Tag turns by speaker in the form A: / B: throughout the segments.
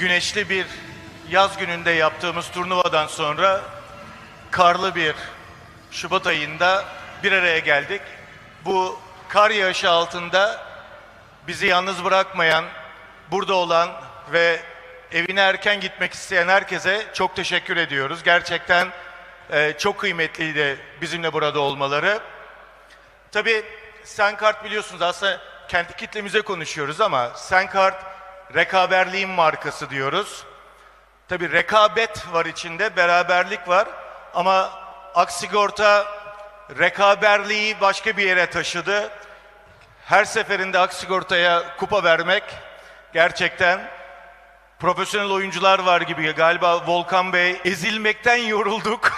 A: güneşli bir yaz gününde yaptığımız turnuvadan sonra karlı bir Şubat ayında bir araya geldik. Bu kar yağışı altında bizi yalnız bırakmayan, burada olan ve evine erken gitmek isteyen herkese çok teşekkür ediyoruz. Gerçekten e, çok kıymetliydi bizimle burada olmaları. Tabii Senkart biliyorsunuz aslında kendi kitlemize konuşuyoruz ama Senkart rekaberliğin markası diyoruz. Tabii rekabet var içinde, beraberlik var ama Aksigorta rekaberliği başka bir yere taşıdı. Her seferinde Aksigorta'ya kupa vermek gerçekten profesyonel oyuncular var gibi galiba Volkan Bey ezilmekten yorulduk.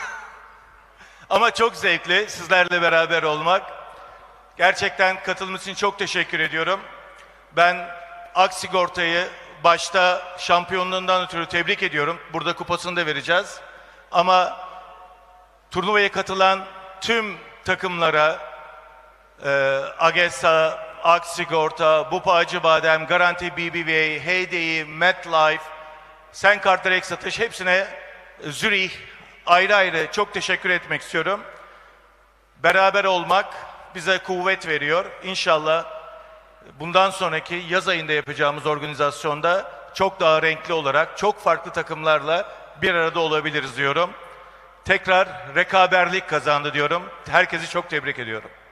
A: ama çok zevkli sizlerle beraber olmak. Gerçekten katılımınız için çok teşekkür ediyorum. Ben Aksigorta'yı başta şampiyonluğundan ötürü tebrik ediyorum. Burada kupasını da vereceğiz. Ama turnuvaya katılan tüm takımlara e, AGESA, Aksigorta, Bupa Acıbadem, Garanti BBVA, Heyday, MetLife, Senkart Direkt Satış hepsine Zürih ayrı ayrı çok teşekkür etmek istiyorum. Beraber olmak bize kuvvet veriyor. İnşallah bundan sonraki yaz ayında yapacağımız organizasyonda çok daha renkli olarak çok farklı takımlarla bir arada olabiliriz diyorum. Tekrar rekaberlik kazandı diyorum. Herkesi çok tebrik ediyorum.